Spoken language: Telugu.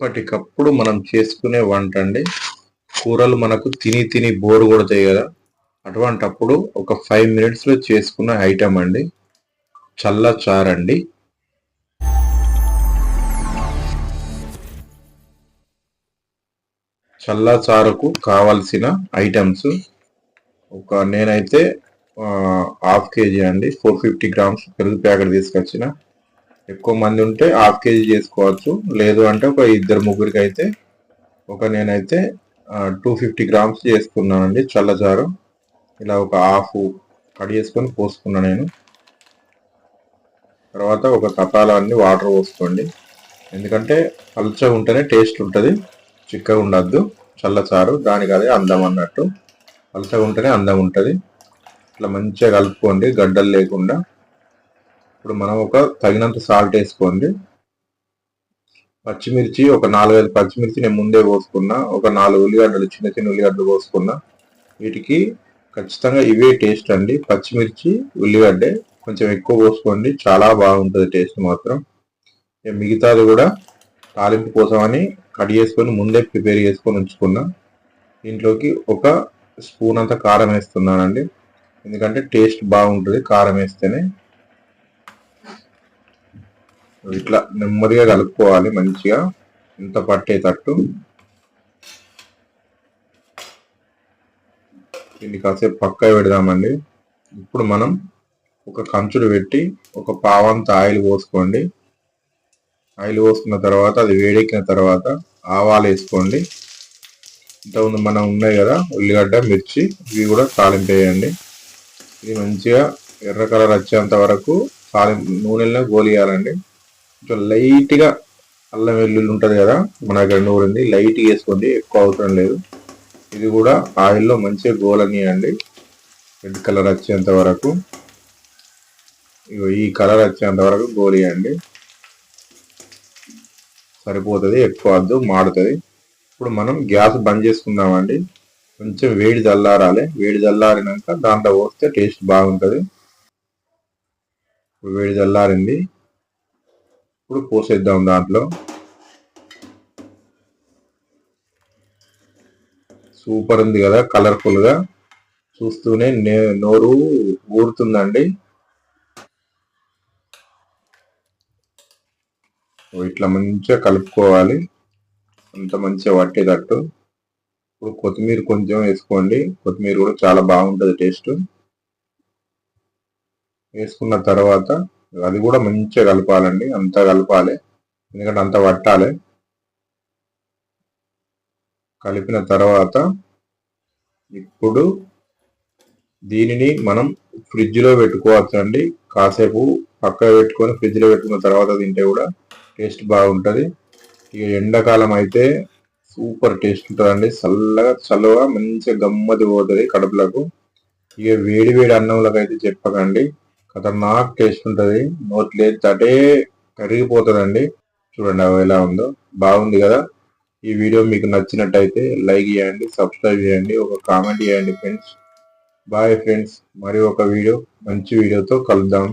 ఎప్పటికప్పుడు మనం చేసుకునే వంట అండి. కూరలు మనకు తిని తిని బోర్ కొడతాయి కదా. అటువంటప్పుడు ఒక ఫైవ్ మినిట్స్లో చేసుకునే ఐటమ్ అండి. చల్ల చారండి చల్ల చారుకు కావాల్సిన ఐటమ్స్ ఒక నేనైతే హాఫ్ కేజీ అండి. ఫోర్ ఫిఫ్టీ గ్రామ్స్ పెరుగు ప్యాకెట్ తీసుకొచ్చిన. ఎక్కువ మంది ఉంటే హాఫ్ కేజీ చేసుకోవచ్చు. లేదు అంటే ఒక ఇద్దరు ముగ్గురికి అయితే ఒక నేనైతే టూ ఫిఫ్టీ గ్రామ్స్ చేసుకున్నానండి చల్లచారు ఇలా ఒక హాఫ్ కట్ చేసుకొని పోసుకున్నా నేను. తర్వాత ఒక తపాలా అన్ని వాటర్ పోసుకోండి. ఎందుకంటే పలుచగా ఉంటేనే టేస్ట్ ఉంటుంది. చిక్కగా ఉండద్దు. చల్లచారు దానికి అదే అందం అన్నట్టు. పలుచగా ఉంటేనే అందం ఉంటుంది. ఇట్లా మంచిగా కలుపుకోండి. గడ్డలు లేకుండా. ఇప్పుడు మనం ఒక తగినంత సాల్ట్ వేసుకోండి. పచ్చిమిర్చి ఒక నాలుగైదు పచ్చిమిర్చి నేను ముందే పోసుకున్నా. ఒక నాలుగు ఉల్లిగడ్డలు చిన్న చిన్న ఉల్లిగడ్డలు పోసుకున్నా. వీటికి ఖచ్చితంగా ఇవే టేస్ట్ అండి. పచ్చిమిర్చి ఉల్లిగడ్డే కొంచెం ఎక్కువ పోసుకోండి. చాలా బాగుంటుంది టేస్ట్ మాత్రం. మిగతాది కూడా తాలింపు కోసమని కట్ చేసుకొని ముందే ప్రిపేర్ చేసుకొని ఉంచుకున్నా. దీంట్లోకి ఒక స్పూన్ అంత కారం వేస్తున్నానండి. ఎందుకంటే టేస్ట్ బాగుంటుంది కారం వేస్తేనే. ఇట్లా నెమ్మదిగా కలుపుకోవాలి మంచిగా. ఇంత పట్టేటట్టు. దీన్ని కాసేపు పక్క పెడదామండి. ఇప్పుడు మనం ఒక కంచుడు పెట్టి ఒక పావంత ఆయిల్ పోసుకోండి. ఆయిల్ పోసుకున్న తర్వాత అది వేడెక్కిన తర్వాత ఆవాలు వేసుకోండి. ఇంతకుముందు మనం ఉన్నాయి కదా ఉల్లిగడ్డ మిర్చి ఇవి కూడా తాలింపేయండి ఇది మంచిగా ఎర్ర కలర్ వచ్చేంత వరకు తాలింపు నూనెలో గోలియాలండి. కొంచెం లైట్గా అల్లం వెల్లుల్లి ఉంటుంది కదా మన దగ్గర నూరింది లైట్గా వేసుకోండి ఎక్కువ అవసరం లేదు. ఇది కూడా ఆయిల్లో మంచిగా గోలనియండి. రెడ్ కలర్ వచ్చేంత వరకు. ఈ కలర్ వచ్చేంత వరకు గోలియండి. సరిపోతుంది ఎక్కువ వద్దు మాడుతుంది. ఇప్పుడు మనం గ్యాస్ బంద్ చేసుకుందామండి. కొంచెం వేడి చల్లారాలి. వేడి చల్లారినాక దాంట్లో పోస్తే టేస్ట్ బాగుంటుంది. వేడి చల్లారింది. ఇప్పుడు పోసేద్దాం దాంట్లో. సూపర్ ఉంది కదా కలర్ఫుల్గా చూస్తూనే నోరు ఊరుతుందండి. ఇట్లా మంచిగా కలుపుకోవాలి. అంత మంచిగా పట్టేటట్టు. ఇప్పుడు కొత్తిమీర కొంచెం వేసుకోండి. కొత్తిమీర కూడా చాలా బాగుంటుంది టేస్ట్. వేసుకున్న తర్వాత అది కూడా మంచిగా కలపాలండి అంతా కలపాలి. ఎందుకంటే అంత పట్టాలి. కలిపిన తర్వాత ఇప్పుడు దీనిని మనం ఫ్రిడ్జ్లో పెట్టుకోవచ్చు అండి కాసేపు పక్క పెట్టుకొని ఫ్రిడ్జ్లో పెట్టుకున్న తర్వాత తింటే కూడా టేస్ట్ బాగుంటుంది. ఇక ఎండాకాలం అయితే సూపర్ టేస్ట్ ఉంటుందండి. చల్లగా చల్లగా మంచిగా గమ్మది పోతుంది కడుపులకు. ఇక వేడి వేడి అన్నంలకు అయితే చెప్పకండి. ఖతర్నాక్ టేస్ట్ ఉంటుంది. నోట్లు తటే కరిగిపోతుందండి. చూడండి అవి ఎలా ఉందో. బాగుంది కదా. ఈ వీడియో మీకు నచ్చినట్టయితే లైక్ చేయండి సబ్స్క్రైబ్ చేయండి ఒక కామెంట్ చేయండి ఫ్రెండ్స్. Bye friends. మరి ఒక వీడియో మంచి వీడియోతో కలుద్దాం.